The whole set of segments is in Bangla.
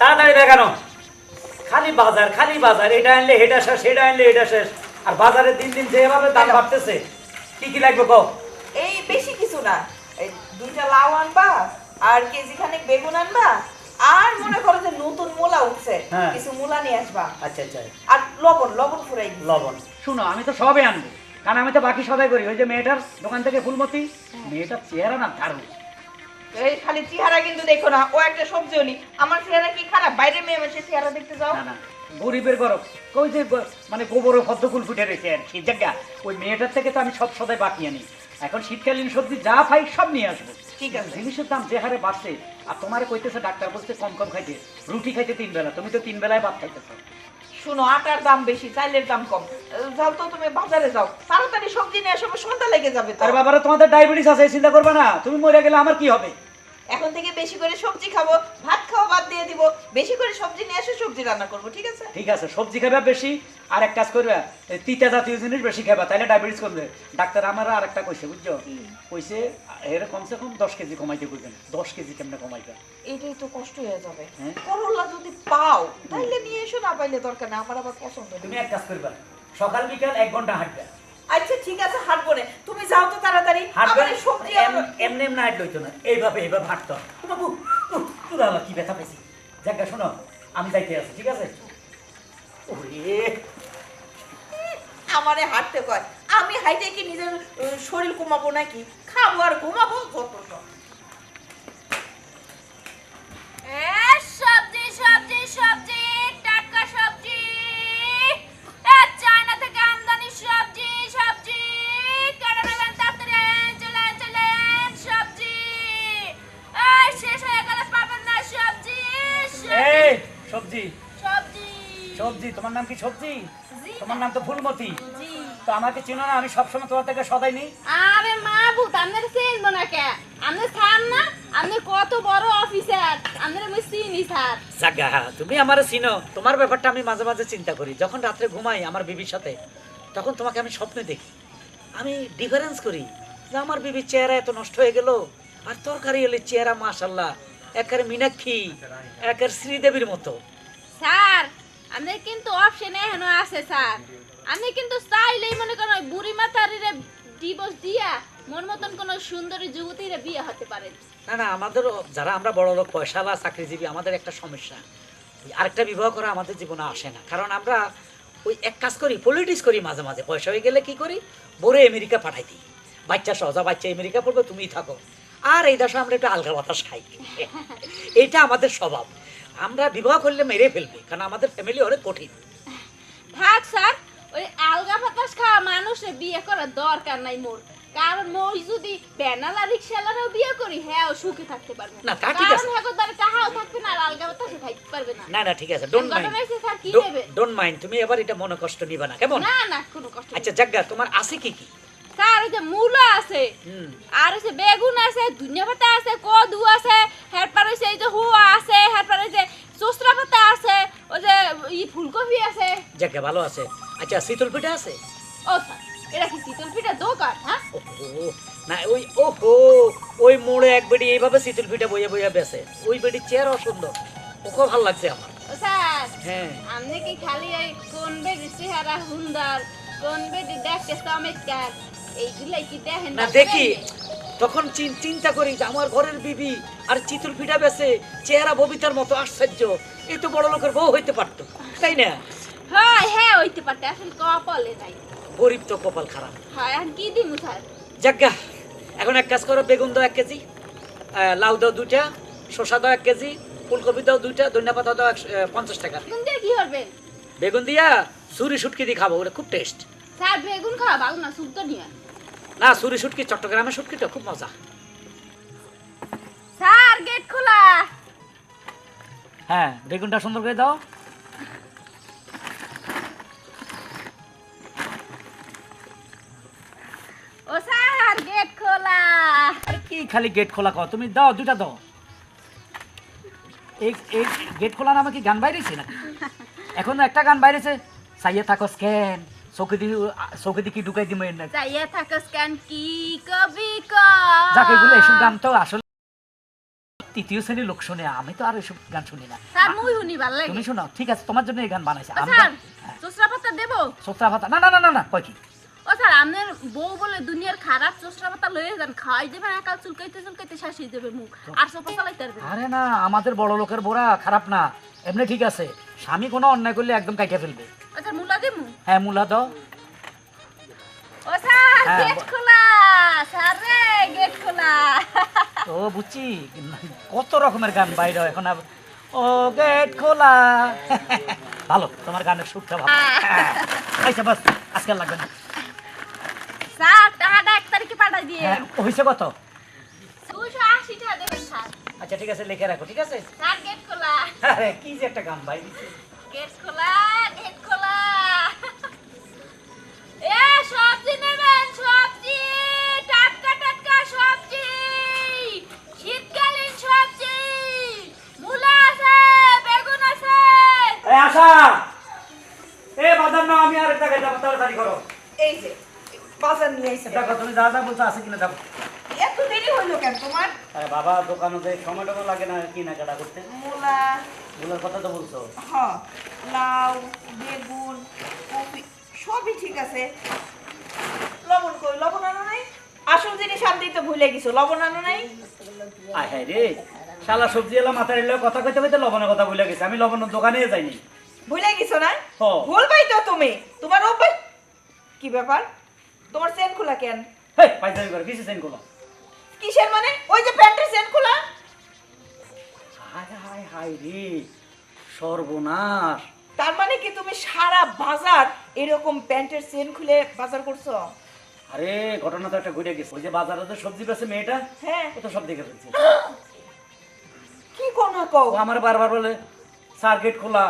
তাড়াতাড়ি দেখানো। খালি বাজার খালি বাজার এটা আনলে এটা শেষ সেটা আনলে এটা শেষ। আর বাজারে দিন দিন যেভাবে দাম বাড়তেছে কি কি লাগবে কও? এই বেশি কিছু না। এই দুইটা লাউ আনবা আর কেজি খানেক বেগুন আনবা আর মনে করো যে নতুন মূলা উঠছে হ্যাঁ। কিছু মূলা নিয়ে আসবা। আচ্ছা আচ্ছা। আর লবণ লবণ ফুরাই। লবণ। শুনো আমি তো সবে আনব। কারণ আমি তো বাকি সবাই করি। ওই যে মেয়েটার দোকান থেকে ফুলমতি মেয়েটার চেহারা না দারুণ। এই খালি চেহারা কিন্তু দেখো না ও একটা সবজি উনি আমার চেহারা কি খারাপ? বাইরে মেয়ে মানুষের চেহারা দেখতে যাও। না না গরিবের গরব কই যে মানে গোবর পদ্মফুল ফুটে রয়েছে আর কি জায়গা। ওই মেয়েটার থেকে তো আমি সব সদাই বাকি আনি। এখন শীতকালীন সবজি যা পাই সব নিয়ে আসব। ঠিক আছে। জিনিসের দাম যে হারে বাড়ছে আর তোমার কইতেছে ডাক্তার বলছে কম কম খাইতে। রুটি খাইতে তিন বেলা তুমি তো তিন বেলায় ভাত খাইতেছো। শুনো আটার দাম বেশি চাইলের দাম কম। যাও তো তুমি বাজারে যাও। তাড়াতাড়ি সবজি নিয়ে আসো সন্ধ্যা লেগে যাবে আরে বাবারা তোমাদের ডায়াবেটিস আছে চিন্তা করবে না। তুমি মরে গেলে আমার কি হবে? এখন থেকে বেশি করে সবজি খাব ভাত খাওয়া বাদ দিয়ে দিব বেশি করে সবজি নিয়ে এসে সবজি রান্না করব ঠিক আছে? ঠিক আছে সবজি খাবে বেশি আর এক কাজ করবে তিতা জাতীয় জিনিস বেশি খাবা তাহলে ডায়াবেটিস কমবে। ডাক্তার আমার আর একটা কইছে বুঝছ? কইছে এর কমসে কম দশ কেজি কমাইতে কইবেন দশ কেজি কেমনে কমাইবে? এটাই তো কষ্ট হয়ে যাবে। হ্যাঁ? করলা যদি পাও তাইলে নিয়ে এসো না পাইলে দরকার না আমার আবার পছন্দ তুমি এক কাজ করবা সকাল বিকাল এক ঘণ্টা হাঁটবে। আচ্ছা ঠিক আছে হাঁটবো না তুমি যাও তো তাড়াতাড়ি। হাঁটবে? আমার সবজি এমনি এমনি হাঁটলে হইতো না। এইভাবে এইভাবে হাঁটতে। উহ, তুলা আল্লাহ, কি ব্যথা পেয়েছি জায়গা শোনো আমি যাইতে আছি ঠিক আছে? ওরে। আমারে হাঁটতে কয়। আমি হাইটে কি নিজের শরীর কমাবো নাকি? খাব আর ঘুমাবো যত সবজি সবজি সবজি সবজি? তোমার নাম কি সবজি? তোমার নাম তো ফুলমতি। তো আমাকে চিনো না আমি সবসময় তোমার থেকে সদাই নিই। আরে মা ভূত আপনার চিনবো না কে? আপনি স্যার না? আপনি কত বড় অফিসার। আপনার আমি চিনি স্যার। জাগা তুমি আমার চিনো। তোমার ব্যাপারটা আমি মাঝে মাঝে চিন্তা করি। যখন রাত্রে ঘুমাই আমার বিবির সাথে তখন তোমাকে আমি স্বপ্নে দেখি। আমি ডিফারেন্স করি যে আমার বিবির চেহারা এত নষ্ট হয়ে গেল আর তরকারি হলে চেহারা মাশাল্লাহ একের মীনাক্ষী একের শ্রীদেবীর মতো। স্যার আপনি কিন্তু অপশন এখনও আছে স্যার। আমি কিন্তু চাইলেই মনে করেন ওই বুড়ি মাতারিরে ডিভোর্স দিয়া মন মতন কোন সুন্দরী যুবতীরে বিয়ে হতে পারেন না না আমাদের যারা আমরা বড় লোক পয়সালা চাকরিজীবী আমাদের একটা সমস্যা। আরেকটা বিবাহ করা আমাদের জীবনে আসে না। কারণ আমরা ওই এক কাজ করি পলিটিক্স করি মাঝে মাঝে। পয়সা হয়ে গেলে কি করি? বরে আমেরিকা পাঠাই দিই। বাচ্চা সহজা বাচ্চা আমেরিকা পড়বে তুমি থাকো। আর এই দেশে আমরা একটু আলগা বাতাস খাই। এটা আমাদের স্বভাব। আমরা বিবাহ করলে মেরে ফেলবে কারণ আমাদের ফ্যামিলি অনেক কঠিন। থাক স্যার ওই আলগা বাতাস খাওয়া মানুষের বিয়ে করার দরকার নাই মোর। কারণ মই যদি বেনালা রিক্সালারও বিয়ে করি হ্যাঁ ও সুখে থাকতে পারবে। না, তা ঠিক আছে। কারণ হ্যাঁ তার কাহাও থাকবে না আর আলগা বাতাসে থাকতে পারবে না। না না ঠিক আছে ডোন্ট মাইন্ড স্যার কি নেবে? ডোন্ট মাইন্ড তুমি এবার এটা মনে কষ্ট নিবা না কেমন? না না কোনো কষ্ট আচ্ছা জাগ্গা তোমার আছে কি কি? স্যার ওই যে মূলা আছে হুম। আর যে বেগুন আছে ধনিয়া পাতা আছে কদু আছে হেরপার হচ্ছে এই যে হুয়া আছে হেরপার ওই যে চোসরা পাতা আছে ওই যে ই ফুলকপি আছে। জাগ্গা ভালো আছে। আচ্ছা শীতল পিঠা আছে? ও এটা কি শীতল পিঠা দোকান হ্যাঁ না ওই ওহো ওই মোড়ে এক বেডি এইভাবে শীতল পিঠা বইয়া বইয়া বেসে ওই বেডির চেয়ারও সুন্দর ওকে ভালো লাগছে আমার স্যার হ্যাঁ। আপনি কি খালি এই কোন বেডি চেহারা সুন্দর কোন বেডি দেখতে চমৎকার এইগুলাই কি দেখেন না দেখি। তখন চিন্তা করি যে আমার ঘরের বিবি আর চিতল পিঠা বেসে চেহারা ববিতার মতো আশ্চর্য। এই তো বড় লোকের বউ হইতে পারতো তাই না? হ্যাঁ হ্যাঁ হইতে পারতে আসলে কপালে নাই। গরিব তো কপাল খারাপ। হয় আর কি দিমু স্যার? যাজ্ঞা এখন এক কাজ করো বেগুন দাও এক কেজি লাউ দাও দুইটা শসা দাও এক কেজি ফুলকপি দাও দুইটা ধনিয়া পাতা দাও পঞ্চাশ টাকা। বেগুন দিয়ে কি করবেন? বেগুন দিয়া সুরি শুটকি দিয়ে খাব ওটা খুব টেস্ট স্যার বেগুন খাওয়া ভালো না সুপ তো নিয়ে না সুরি শুটকি চট্টগ্রামের শুটকিটা খুব মজা। স্যার গেট খোলা। হ্যাঁ বেগুনটা সুন্দর করে দাও। ও স্যার গেট খোলা। আরে কি খালি গেট খোলা কর তুমি দাও দুইটা দাও। এই এই গেট খোলা নামে কি গান বাইরেছে না এখন একটা গান বাইরেছে সাইয়ে থাকো স্ক্যান চৌকি দি চৌকি দি ঢুকাই দিম কি কবি ক যাক এসব গান তো আসলে তৃতীয় শ্রেণির লোক শুনে আমি তো আর এসব গান শুনি না। স্যার মুই শুনি ভালো লাগে। তুমি শোনো ঠিক আছে তোমার জন্য এই গান বানাইছে। স্যার হ্যাঁ, চোসরা পাতা না না না না না কি? ও স্যার আপনার বউ বলে দুনিয়ার খারাপ চোসরা পাতা লয়ে যান খাওয়াই দেবেন একাল চুলকাইতে চুলকাইতে শেষ দেবে মুখ আর সোপা চালাইতে পারবে। আরে না আমাদের বড় লোকের বোরা খারাপ না এমনি ঠিক আছে। স্বামী কোনো অন্যায় করলে একদম কাইটে ফেলবে। মুলা দেবো হ্যাঁ মূলা দাও। ও স্যার হ্যাঁ, গেট খোলা। স্যার রে গেট খোলা। ও বুঝছি কত রকমের গান বাইরে এখন ও গেট খোলা। ভালো তোমার গানের সুরটা ভালো। হ্যাঁ। আচ্ছা বাস আজকাল লাগবে না। স্যার টাকাটা এক তারিখে পাঠাই দিয়ে হ্যাঁ হয়েছে কত? আচ্ছা ঠিক আছে লিখে রাখো ঠিক আছে? স্যার গেট খোলা। আরে কি যে একটা গান ভাই। দিছে। গেট খোলা গেট খোলা। এ সবজি নেবেন সবজি! টাটকা টাটকা সবজি! শীতকালীন সবজি! মূলা আছে বেগুন আছে। এই আশা! এ বাজার না আমি আর একটা যাব তাড়াতাড়ি করো। এই যে বাজার নিয়ে এসে দেখো তুমি দাদা বলছো আছে কিনা দেখো এত দেরি হইল কেন তোমার? আরে বাবা দোকানে যে সময় টময় লাগে না কেনাকাটা করতে? মূলা। ওগুলোর কথা তো বলছো। হ লাউ বেগুন কপি সবই ঠিক আছে। লবণ কই লবণ আনো নাই? আসল জিনিস আনতে তো ভুলে গেছো লবণ আনো নাই? আয় হ্যাঁ রে শালা সবজি এলাম মাথার এলো কথা কইতে কইতে লবণের কথা ভুলে গেছে আমি লবণের দোকানে যাইনি। ভুলে গেছো না। ভুলবাই তো তুমি। তোমার অভ্যাস কি ব্যাপার? তোমার চেন খোলা কেন? হে পাইজামি করে কিসে সেন করলাম কিসের মানে? ওই যে প্যান্টের চেন খোলা। হায় হায় হায় রে সর্বনাশ। তার মানে কি তুমি সারা বাজার এরকম প্যান্টের চেন খুলে বাজার করছ? আরে ঘটনা তো একটা ঘুরে গেছে। ওই যে বাজারে যে সবজি বেছে মেয়েটা হ্যাঁ। ও তো সব দেখে ফেলছে। কি কোনা কও? আমার বারবার বলে স্যার গেট খোলা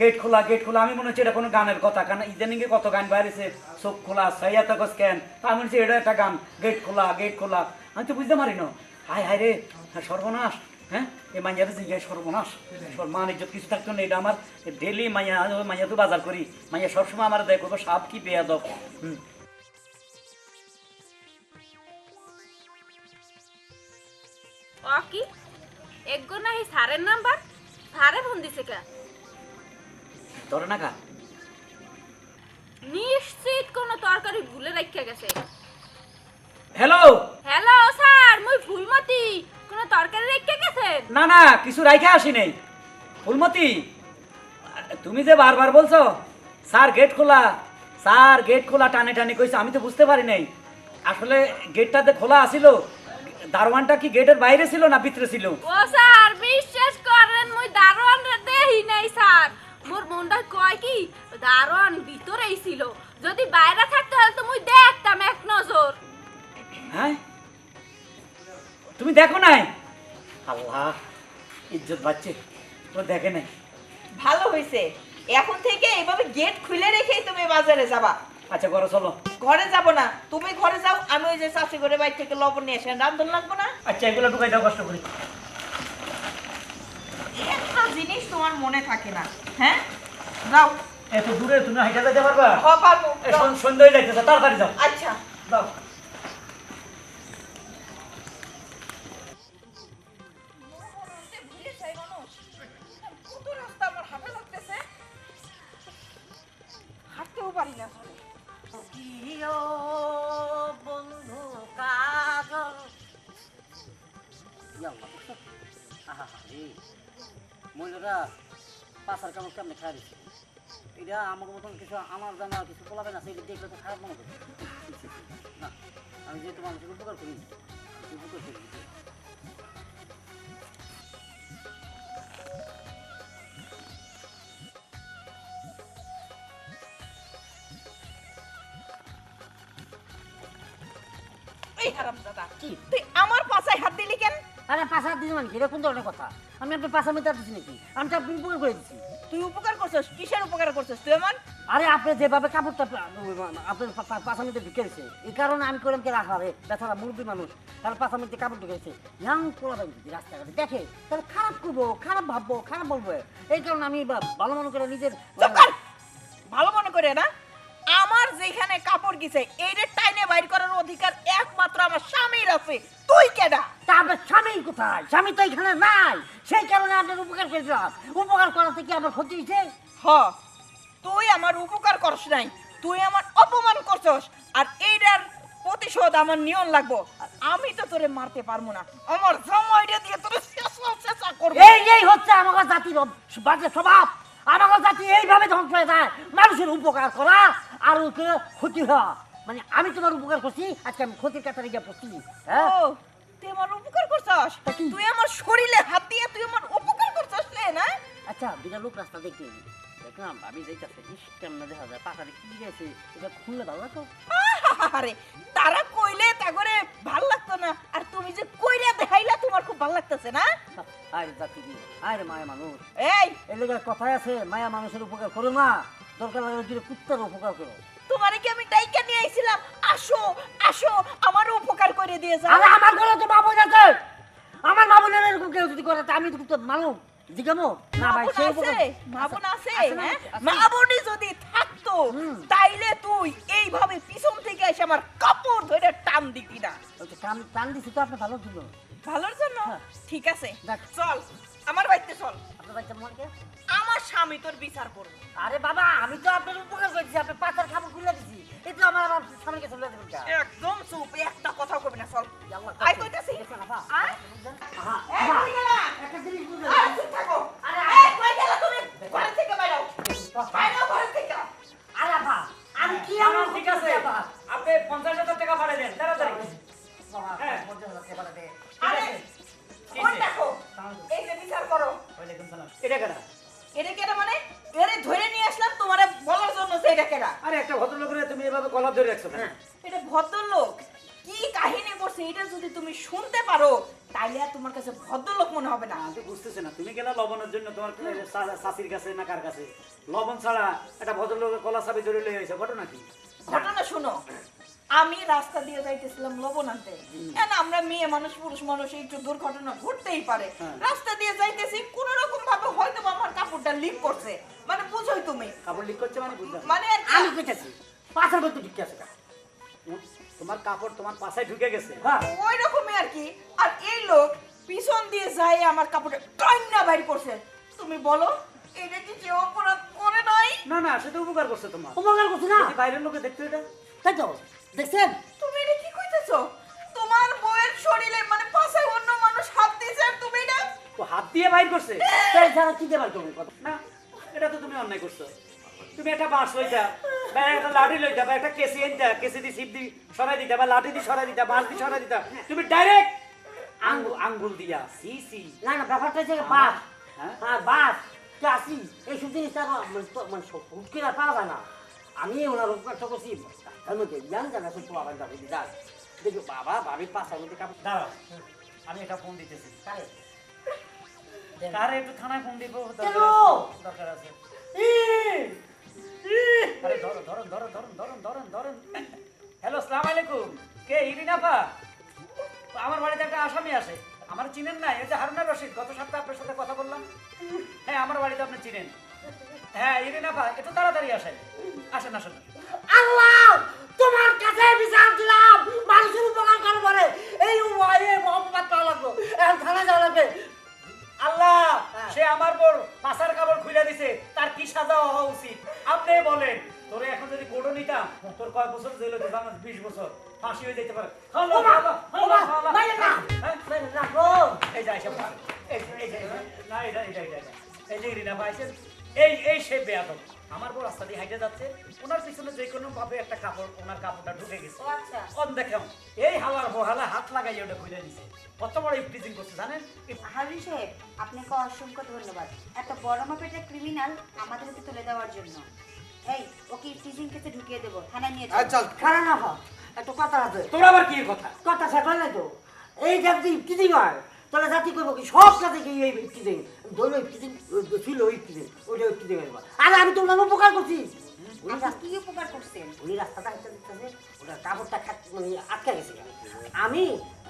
গেট খোলা গেট খোলা। আমি মনে হচ্ছে এটা কোনো গানের কথা কারণ ইদানিং কত গান বাইরেছে। চোখ খোলা সাইয়া থাকো স্ক্যান তা আমি বলছি এটা একটা গান গেট খোলা গেট খোলা। আমি তো বুঝতে পারি না। হায় হায় রে হ্যাঁ, সর্বনাশ হ্যাঁ? এই মাইয়াতে জিজ্ঞাসা সর্বনাশ। মান ইজ্জত কিছু থাকতো না এটা আমার ডেলি মাইয়া মাইয়া তো বাজার করি। মাইয়া সবসময় আমার দেখো তো সাপ কি পেয়া দাও হুম কি? একগো নাহি স্যারের নাম্বার? স্যারে ফোন দিছে কে? ধরে না কা নিশ্চিত কোনো তরকারি ভুলে রাখা গেছে। হ্যালো হ্যালো স্যার মুই ফুলমতি কোনো তরকারি রেখে গেছেন? না না কিছু রাইখা আসি নাই ফুলমতি তুমি যে বারবার বলছো স্যার গেট খোলা। স্যার গেট খোলা টানে টানে কইছে আমি তো বুঝতে পারি নাই আসলে গেটটাতে খোলা আছিল দারোয়ানটা কি গেটের বাইরে ছিল না ভিতরে ছিল? ও স্যার বিশ্বাস করেন মুই দারোয়ান দেহি নাই স্যার। মোর মনটা কয় কি দারোয়ান ভিতরেই ছিল। যদি বাইরে থাকতে হলে তো মুই দেখতাম এক নজর। হ্যাঁ? তুমি দেখো নাই? আল্লাহ ইজ্জত বাচ্চে ও দেখে নাই। ভালো হয়েছে এখন থেকে এভাবে গেট খুলে রেখেই তুমি বাজারে যাবা। আচ্ছা করো চলো। ঘরে যাব না। তুমি ঘরে যাও আমি ওই যে চাষি করে বাইর থেকে লবণ নিয়ে আসেন রান্ধন লাগবো না? আচ্ছা এগুলো ঢুকাই দাও কষ্ট করি। একটা জিনিস তোমার মনে থাকে না হ্যাঁ? যাও। এত দূরে তুমি হাইটা যেতে পারবা? হ পারব। সন্ধ্যা হয়ে যাইতেছে তাড়াতাড়ি যাও। আচ্ছা। যাও। মহিলারা পাশার কামড় কেমনে খাই এটা আমার মতন কিছু, আমার জানা কিছু পোলাবে না সেটা দেখলে তো খারাপ মনে করবে না, আমি যেহেতু মানুষের উপকার করি উপকার করি আমার পাছায় হাত দিলি কেন? আরে পাশা দিদি মানে কি এটা কোন ধরনের কথা? আমি আপনার পাশা মেতে দিচ্ছি নাকি আমি তো আপনি উপকার করে দিচ্ছি তুই উপকার করছিস? কিসের উপকার করছিস? তুই আমার আরে আপনি যেভাবে কাপড়টা আপনার পা- পা- পাশা মেতে ঢুকে দিচ্ছে এই কারণে আমি করলাম কি রাখা রে বেচারা মুরব্বী মানুষ তার পাশা মেতে কাপড় ঢুকেছে ইয়াং পোলাবেন যদি রাস্তাঘাটে। দেখে তাহলে খারাপ করব খারাপ ভাববো খারাপ বলব। এই কারণে আমি ভালো মনে করে নিজের ভালো মনে করে না? আমার যেখানে কাপড় গেছে এইটা টাইনে বাইর করার অধিকার একমাত্র আমার স্বামীর আছে। তুই কেডা? তা আপনার স্বামী কোথায়? স্বামী তো এখানে নাই। সেই কারণে আপনার উপকার করেছিলাম উপকার করাতে কি আমার ক্ষতি হয়েছে? হ তুই আমার উপকার করস নাই। তুই আমার অপমান করছস আর এইটার প্রতিশোধ আমার নিয়ন লাগবো। আমি তো তোরে মারতে পারব না। আমার সময়টা দিয়ে তোরে শেষা শেষা করব। এই এই হচ্ছে আমার জাতির বাজে স্বভাব। আমার জাতি এইভাবে ধ্বংস হয়ে যায়। মানুষের উপকার করা আর ওকে ক্ষতি হওয়া। মানে আমি তোমার উপকার করছি আজকে আমি ক্ষতির কাতারে গিয়ে পড়ছি হ্যাঁ? ও তুই আমার উপকার করছস? তুই আমার শরীরে হাত দিয়ে তুই আমার উপকার করছস রে না? আচ্ছা দুটা লোক রাস্তা দেখতে দেখলাম আমি যাইতেছে ইস কেমন দেখা যায় পাখারে কি গেছে এটা খুললে ভালো লাগতো? আরে তারা কইলে তা করে ভালো লাগতো না আর তুমি যে কইরা দেখাইলা তোমার খুব ভালো লাগতেছে না? আরে জাতি আরে মায়া মানুষ। এই! লেগে কথাই আছে মায়া মানুষের উপকার করো না। দরকার লাগে যদি কুত্তার উপকার করো। তোমারে কি আমি ডাইকা নিয়ে আইছিলাম? আসো আসো আমার উপকার করে দিয়ে যাও। আরে আমার ঘরে তো বাবু আছে। আমার বাবুনের এরকম কেউ যদি করে আমি তো তো মানুষ। জিজ্ঞামো? না ভাই সেই মাবুন আছে আছে হ্যাঁ। মাবুনি যদি থাকতো তাইলে তুই এইভাবে পিছন থেকে এসে আমার কাপড় ধরে টান দিতি না। টান টান দিছি তো আপনার ভালো ছিল ভালোর জন্য? হ্যাঁ। ঠিক আছে চল। আমার বাড়িতে চল আপনার বাচ্চা মরকে আমার স্বামী তোর বিচার করবে আরে বাবা আমি তো আপনার উপকার করছি আপনি পাতার খাবার খুলে দিছি এই তো আমার আমার সামনে কাছে চলে যাবেন একদম চুপ একটা কথা কবি না চল আই কইতাছি আয়। একটা জিনিস বুঝলেন? আয়, চুপ থাকো। আরে, এই, কই গেলা তুমি? ঘরে থেকে বাইরে বাইরে হও, থেকে। আরে আপা, আমি কি আমার ঠিক আছে আপনি পঞ্চাশ হাজার টাকা পাঠিয়ে দেন তাড়াতাড়ি হ্যাঁ। পঞ্চাশ হাজার টাকা পাঠাতে। আরে, এটা কেডা এটা কেডা মানে? এরে ধরে নিয়ে আসলাম তোমারে বলার জন্য যে এটা কেডা। আরে একটা ভদ্রলোকের তুমি এভাবে কলার ধরে রাখছো কেন? এটা ভদ্রলোক। কি কাহিনী করছে এটা যদি তুমি শুনতে পারো তাইলে আর তোমার কাছে ভদ্রলোক মনে হবে না আমি বুঝতেছি না তুমি গেলা লবণের জন্য তোমার শাশির কাছে না কার কাছে লবণ ছাড়া একটা ভদ্রলোকের কলা ধরে লয়ে হয়েছে ঘটনা কি আমি রাস্তা দিয়ে যাইতেছিলাম লবণ আনতে কেন আমরা মেয়ে মানুষ পুরুষ মানুষ একটু দুর্ঘটনা ঘটতেই পারে। হ্যাঁ। রাস্তা দিয়ে যাইতেছি কোন রকম ভাবে হয়তো আমার কাপড়টা লিক করছে। মানে বুঝোই তুমি। কাপড় লিক করছে মানে মানে আমি কইতাছি, পাশের মধ্যে ঠিক আছে কা? তোমার কাপড় তোমার পাশায় ঢুকে গেছে হ্যাঁ। ওই রকমই আর কি। আর এই লোক পিছন দিয়ে যায় আমার কাপড়টা টাইনা বাইর করছে। তুমি বলো এটা কি কেউ অপরাধ করে নাই? না না সেটা উপকার করছে তোমার। উপকার করছে না? বাইরের লোকে দেখতে এটা? তাই তো, দেখছেন? তুমি এটা কি কইতেছো? তোমার বউয়ের শরীরে মানে পাশায় অন্য মানুষ হাত দিয়েছে আর তুমি এটা? তো হাত দিয়ে বাইর করছে? তাই ছাড়া কি দেবার তুমি কথা? না এটা তো তুমি অন্যায় করছ। তুমি একটা বাঁশ লইতা বা একটা লাঠি লইতা বা একটা কেসি আনতা কেসি দিয়ে সিপ দি সরাই দিতা বা লাঠি দিয়ে সরাই দিতা বাঁশ দিয়ে সরাই দিতা তুমি ডাইরেক্ট আঙ্গুল আঙ্গুল দিয়া সি সি না না ব্যাপারটা হচ্ছে বাস হ্যাঁ? হ্যাঁ বাস কে আসি এইসব জিনিসটা আমার মানে তো- মানে সব- হুট করে পাওয়া যায় না। আমি ওনার উপকারটা করছি। তার মধ্যে জ্ঞান জানা সব পোয়া বান্ধা যাস দেখো বাবা ভাবি পাশার মধ্যে কাপড় দাঁড়াও আমি এটা ফোন দিতেছি। কারে? কারে একটু থানায় ফোন দিব দরকার আছে! আরে ধরো ধরুন ধরুন ধরুন ধরুন ধরুন ধরুন হ্যালো সালাম আলাইকুম। কে ইরিনাফা আমার বাড়িতে একটা আসামি আসে আমার চিনেন না এই যে হারুনা রশিদ গত সপ্তাহে আপনার সাথে কথা বললাম। হ্যাঁ আমার বাড়িতে আপনি চিনেন। হ্যাঁ ইরিনাফা একটু তাড়াতাড়ি আসেন। আসেন আসেন। আল্লাহ তোমার কাছে বিচার দিলাম। মানুষের উপকার করে বলে এই উপায়ে অপবাদ পাওয়া লাগল। এখন থানা যাওয়া লাগবে। আল্লাহ হ্যাঁ। সে আমার পর পাশার কাপড় খুলে দিছে। তার কি সাজা হওয়া উচিত? আপনি বলেন। তোরে এখন যদি কোডও নিতাম তোর কয় বছর জেল হতে পারে বিশ বছর। ফাঁসি হয়ে যেতে পারে। ভাবে একটা কাপড় ওনার কাপড়টা ঢুকে গেছে। আচ্ছা। অন দেখেন এই হালার বহালা হাত লাগাই ওটা খুলে দিছে। কত বড় ইফটিজিং করছে জানেন? হারুন সাহেব আপনাকে অসংখ্য ধন্যবাদ। এত বড় মাপের একটা ক্রিমিনাল আমাদের হাতে তুলে দেওয়ার জন্য। এই ওকে টিচিং কেসে ঢুকিয়ে দেবো থানায় নিয়ে চল। খারাপ না হও। একটা কথা আছে। তোমরা আবার কি কথা? কথা শেষ হয় নাই তো। এই জাতি ইফতিজিং হয় তাহলে জাতি করব কি? সব জাতি কি এই ইফতিজিং ধরো ইফতিজিং ছিল ইফতিজিং ওইটা ইফতিজিং আরে আমি তোমার উপকার করছি। উনি কি উপকার করছেন? উনি রাস্তাটা হাঁটতে দিতেছে ওটার কাপড়টা খাট মানে আটকে গেছে আমি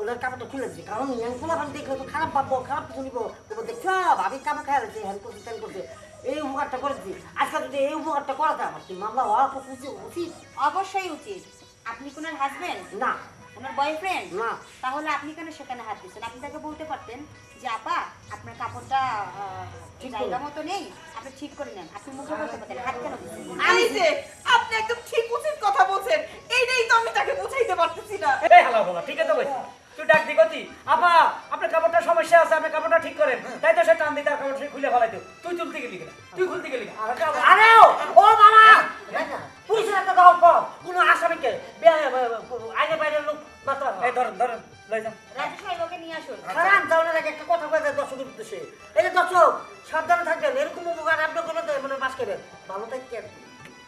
ওনার কাপড়টা খুলে দিচ্ছি কারণ ইয়াং পোলাপান দেখলে তো খারাপ ভাববো খারাপ কিছু নিবো। তো দেখছ ভাবি কাপড় খাই যাচ্ছে হ্যান্ড করছে ত্যান করছে। এই উপকারটা করেছি আজকে যদি এই উপকারটা করাতে আমার কি মামলা হওয়া খুব উচিত উচিত। অবশ্যই উচিত। আপনি কোন হাজবেন্ড না। ওনার বয়ফ্রেন্ড না। তাহলে আপনি কেন সেখানে হাত দিচ্ছেন? আপনি তাকে বলতে পারতেন? যে আপা আপনার কাপড়টা জায়গা মতো নেই আপনি ঠিক করে নেন। আপনি মুখে বলতে পারতেন হাত কেন দিচ্ছেন এই যে আপনি একদম ঠিক উচিত কথা বলছেন। এইটাই তো আমি তাকে বুঝাইতে পারতেছি না। এই হালা বলা ঠিক আছে বলছি। তুই ডাক দি আপা আপনার কাপড়টা সমস্যা আছে আপনি কাপড়টা ঠিক করেন। তাই তো সে টান দিতে তার কাপড় খুলে ফেলাই তুই তুলতে গেলি কিনা? get